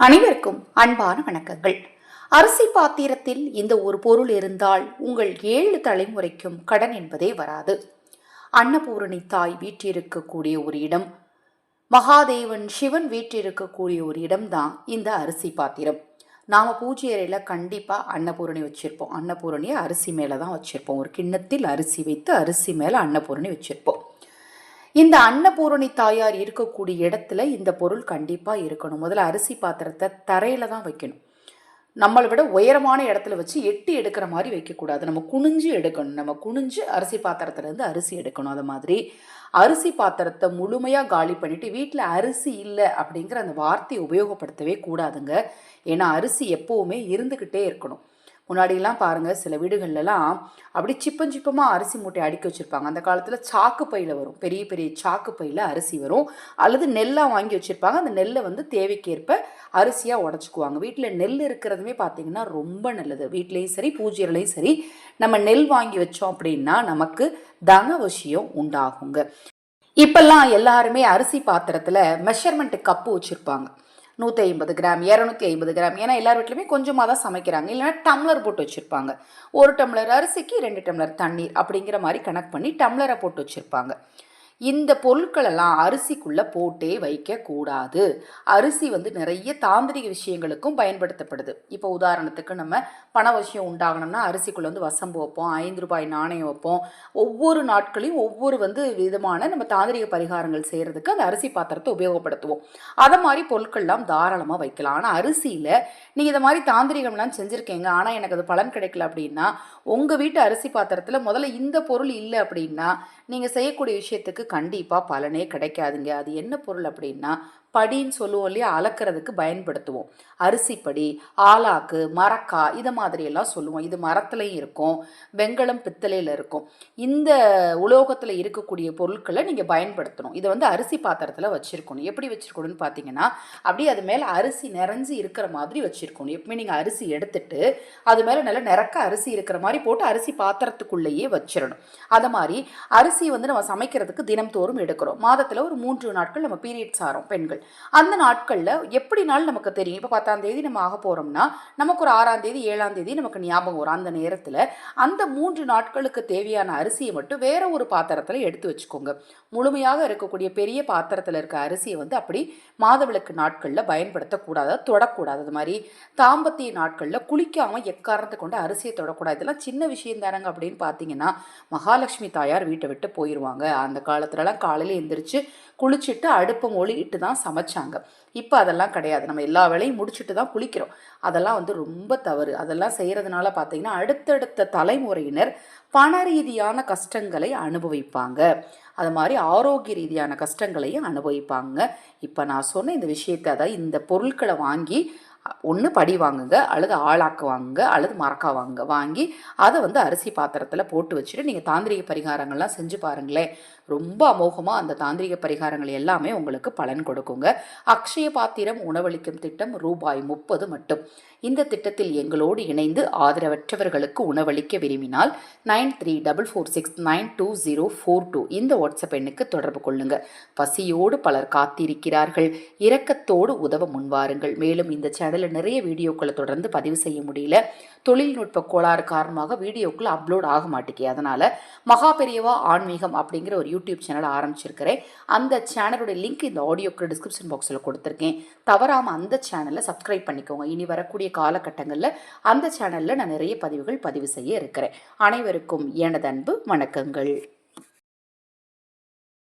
அனைவருக்கும் அன்பான வணக்கங்கள். அரிசி பாத்திரத்தில் இந்த ஒரு பொருள் இருந்தால் உங்கள் ஏழு தலைமுறைக்கும் கடன் என்பதே வராது. அன்னபூரணி தாய் வீற்றிருக்கக்கூடிய ஒரு இடம். மகாதேவன் சிவன் வீற்றிருக்கக்கூடிய ஒரு இடம்தான் இந்த அரிசி பாத்திரம். நாம் பூஜை அறையில் கண்டிப்பாக அன்னபூரணி வச்சுருப்போம். அன்னபூரணியை அரிசி மேலே தான் வச்சுருப்போம். ஒரு கிண்ணத்தில் அரிசி வைத்து அரிசி மேலே அன்னபூரணி வச்சுருப்போம். இந்த அன்னபூரணி தாயார் இருக்கக்கூடிய இடத்துல இந்த பொருள் கண்டிப்பாக இருக்கணும். முதல்ல அரிசி பாத்திரத்தை தரையில் தான் வைக்கணும். நம்மளை விட உயரமான இடத்துல வச்சு எட்டி எடுக்கிற மாதிரி வைக்கக்கூடாது. நம்ம குனிஞ்சு எடுக்கணும். நம்ம குனிஞ்சு அரிசி பாத்திரத்துலேருந்து அரிசி எடுக்கணும். அது மாதிரி அரிசி பாத்திரத்தை முழுமையாக காலி பண்ணிவிட்டு வீட்டில் அரிசி இல்லை அப்படிங்கிற அந்த வார்த்தையை உபயோகப்படுத்தவே கூடாதுங்க. ஏன்னா அரிசி எப்போவுமே இருந்துக்கிட்டே இருக்கணும். முன்னாடியெல்லாம் பாருங்கள் சில வீடுகள்லாம் அப்படி சிப்பம் சிப்பமாக அரிசி மூட்டை அடுக்கி வச்சுருப்பாங்க. அந்த காலத்தில் சாக்கு பையில் வரும். பெரிய பெரிய சாக்கு பையில் அரிசி வரும். அல்லது நெல்லாக வாங்கி வச்சுருப்பாங்க. அந்த நெல்லை வந்து தேவைக்கேற்ப அரிசியாக உடச்சிக்குவாங்க. வீட்டில் நெல் இருக்கிறதுமே பார்த்திங்கன்னா ரொம்ப நல்லது. வீட்லேயும் சரி பூஜைகளையும் சரி நம்ம நெல் வாங்கி வச்சோம் அப்படின்னா நமக்கு தனவசியம் உண்டாகுங்க. இப்பெல்லாம் எல்லாருமே அரிசி பாத்திரத்தில் மெஷர்மெண்ட் கப்பு வச்சுருப்பாங்க. நூற்றி ஐம்பது கிராம் இரநூத்தி ஐம்பது கிராம். ஏன்னா எல்லார் வீட்லையுமே கொஞ்சமாக தான் சமைக்கிறாங்க. இல்லைன்னா டம்ளர் போட்டு வச்சுருப்பாங்க. ஒரு டம்ளர் அரிசிக்கு ரெண்டு டம்ளர் தண்ணீர் அப்படிங்கிற மாதிரி கணக்கு பண்ணி டம்ளரை போட்டு வச்சுருப்பாங்க. இந்த பொருட்களெல்லாம் அரிசிக்குள்ளே போட்டே வைக்கக்கூடாது. அரிசி வந்து நிறைய தாந்திரிக விஷயங்களுக்கும் பயன்படுத்தப்படுது. இப்போ உதாரணத்துக்கு நம்ம பண விஷயம் உண்டாகணும்னா அரிசிக்குள்ளே வந்து வசம்பு வைப்போம் ஐந்து ரூபாய் நாணயம் வைப்போம். ஒவ்வொரு நாட்களையும் ஒவ்வொரு வந்து விதமான நம்ம தாந்திரிக பரிகாரங்கள் செய்கிறதுக்கு அந்த அரிசி பாத்திரத்தை உபயோகப்படுத்துவோம். அதை மாதிரி பொருட்கள்லாம் தாராளமாக வைக்கலாம். ஆனால் அரிசியில் நீங்கள் இதை மாதிரி தாந்திரிகம்லாம் செஞ்சுருக்கீங்க. ஆனால் எனக்கு அது பலன் கிடைக்கல அப்படின்னா உங்கள் வீட்டு அரிசி பாத்திரத்தில் முதல்ல இந்த பொருள் இல்லை அப்படின்னா நீங்கள் செய்யக்கூடிய விஷயத்துக்கு கண்டிப்பாக பலனே கிடைக்காதுங்க. அது என்ன பொருள் அப்படின்னா படின்னு சொல்லுவோம் இல்லையா? அளக்கிறதுக்கு பயன்படுத்துவோம். அரிசிப்படி ஆலாக்கு மரக்கா இதை மாதிரியெல்லாம் சொல்லுவோம். இது மரத்துலையும் இருக்கும் வெங்கலம் பித்தளையில் இருக்கும். இந்த உலோகத்தில் இருக்கக்கூடிய பொருட்களை நீங்கள் பயன்படுத்தணும். இதை வந்து அரிசி பாத்திரத்தில் வச்சுருக்கணும். எப்படி வச்சுருக்கணும்னு பார்த்தீங்கன்னா அப்படியே அது மேலே அரிசி நிறைஞ்சு இருக்கிற மாதிரி வச்சுருக்கணும். எப்பவுமே நீங்கள் அரிசி எடுத்துட்டு அது மேலே நல்லா நிறக்க அரிசி இருக்கிற மாதிரி போட்டு அரிசி பாத்திரத்துக்குள்ளேயே வச்சிடணும் அதை மாதிரி அரிசி வந்து நம்ம சமைக்கிறதுக்கு தினம்தோறும் எடுக்கிறோம். மாதத்தில் ஒரு மூன்று நாட்கள் நம்ம பீரியட்ஸ் ஆகிறோம் பெண்கள். அந்த நாட்களில் எப்படினாலும் நமக்கு தெரியும். இப்போ பத்தாம் தேதி நம்ம ஆக போகிறோம்னா நமக்கு ஒரு ஆறாம் தேதி ஏழாம் தேதி நமக்கு ஞாபகம் வரும். அந்த நேரத்தில் அந்த மூன்று நாட்களுக்கு தேவையான அரிசியை மட்டும் வேற ஒரு பாத்திரத்தில் எடுத்து வச்சுக்கோங்க. முழுமையாக இருக்கக்கூடிய பெரிய பாத்திரத்தில் இருக்க அரிசியை வந்து அப்படி மாதவிளக்கு நாட்களில் பயன்படுத்தக்கூடாது தொடக்கூடாது. அது மாதிரி தாம்பத்திய நாட்களில் குளிக்காமல் எக்காரணத்தை கொண்டு அரிசியை தொடக்கூடாது. இதெல்லாம் சின்ன விஷயம் தானங்க அப்படின்னு பார்த்தீங்கன்னா மகாலட்சுமி தாயார் வீட்டை விட்டு போயிடுவாங்க அந்த காலத்துலலாம் காலையில் எந்திரிச்சு குளிச்சுட்டு அடுப்பை மொழிகிட்டு தான் சமைச்சாங்க. இப்போ அதெல்லாம் கிடையாது. நம்ம எல்லா வேலையும் முடிச்சுட்டு தான் குளிக்கிறோம். அதெல்லாம் வந்து ரொம்ப தவறு. அதெல்லாம் செய்கிறதுனால பார்த்தீங்கன்னா அடுத்தடுத்த தலைமுறையினர் பண ரீதியான கஷ்டங்களை அனுபவிப்பாங்க. அது மாதிரி ஆரோக்கிய ரீதியான கஷ்டங்களையும் அனுபவிப்பாங்க. இப்போ நான் சொன்ன இந்த விஷயத்தை அதாவது இந்த பொருட்களை வாங்கி ஒன்று படி வாங்குங்க அல்லது ஆளாக்கு வாங்குங்க அல்லது மரக்கா வாங்குங்க வாங்கி அதை வந்து அரிசி பாத்திரத்தில் போட்டு வச்சுட்டு நீங்கள் தாந்திரிக பரிகாரங்கள்லாம் செஞ்சு பாருங்களேன். ரொம்ப அமோகமாக அந்த தாந்திரிக பரிகாரங்கள் எல்லாமே உங்களுக்கு பலன் கொடுக்குங்க. அக்ஷய பாத்திரம் உணவளிக்கும் திட்டம் ரூபாய் முப்பது மட்டும். இந்த திட்டத்தில் எங்களோடு இணைந்து ஆதரவற்றவர்களுக்கு உணவளிக்க விரும்பினால் nine three double four six nine two zero four two இந்த வாட்ஸ்அப் எண்ணுக்கு தொடர்பு கொள்ளுங்க. பசியோடு பலர் காத்திருக்கிறார்கள். இரக்கத்தோடு உதவ முன்வாருங்கள். மேலும் இந்த அதில் நிறைய வீடியோக்களை தொடர்ந்து பதிவு செய்ய முடியல. தொழில்நுட்ப கோளாறு காரணமாக வீடியோக்கள் அப்லோட் ஆக மாட்டேங்குது அதனால் மகா பெரியவா ஆன்மீகம் அப்படிங்கிற ஒரு யூடியூப் சேனல் ஆரம்பிச்சிருக்கிறேன். அந்த சேனலோட லிங்க் இந்த ஆடியோக்கு டிஸ்கிரிப்ஷன் பாக்ஸில் கொடுத்துருக்கேன். தவறாமல் அந்த சேனலை சப்ஸ்கிரைப் பண்ணிக்கோங்க. இனி வரக்கூடிய காலகட்டங்களில் அந்த சேனலில் நான் நிறைய பதிவுகள் பதிவு செய்ய இருக்கிறேன். அனைவருக்கும் எனது அன்பு வணக்கங்கள்.